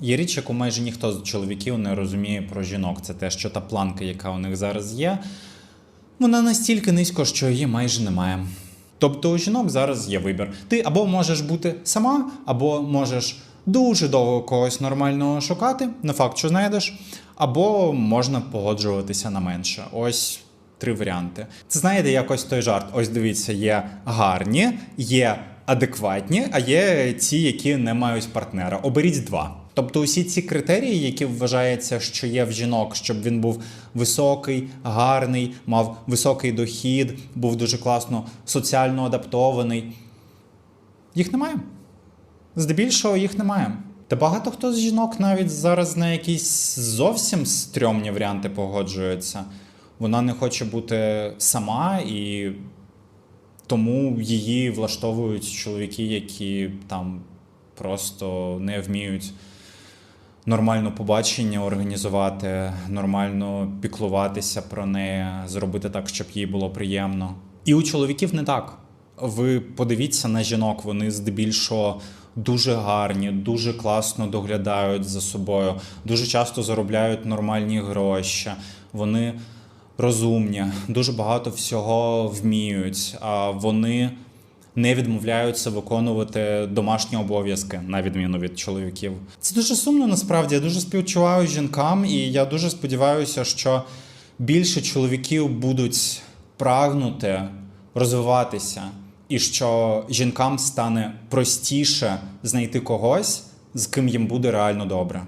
Є річ, яку майже ніхто з чоловіків не розуміє про жінок. Це те, що та планка, яка у них зараз є, вона настільки низько, що її майже немає. Тобто у жінок зараз є вибір. Ти або можеш бути сама, або можеш дуже довго когось нормального шукати, не факт, що знайдеш, або можна погоджуватися на менше. Ось три варіанти. Це знаєте, якось той жарт. Ось дивіться, є гарні, є адекватні, а є ті, які не мають партнера. Оберіть два. Тобто, усі ці критерії, які вважається, що є в жінок, щоб він був високий, гарний, мав високий дохід, був дуже класно соціально адаптований. Їх немає. Здебільшого їх немає. Та багато хто з жінок навіть зараз на якісь зовсім стрьомні варіанти погоджується. Вона не хоче бути сама, і тому її влаштовують чоловіки, які там просто не вміють нормально побачення організувати, нормально піклуватися про неї, зробити так, щоб їй було приємно. І у чоловіків не так. Ви подивіться на жінок, вони здебільшого дуже гарні, дуже класно доглядають за собою, дуже часто заробляють нормальні гроші. Вони розумні, дуже багато всього вміють. А вони не відмовляються виконувати домашні обов'язки, на відміну від чоловіків. Це дуже сумно насправді. Я дуже співчуваю жінкам, і я дуже сподіваюся, що більше чоловіків будуть прагнути розвиватися, і що жінкам стане простіше знайти когось, з ким їм буде реально добре.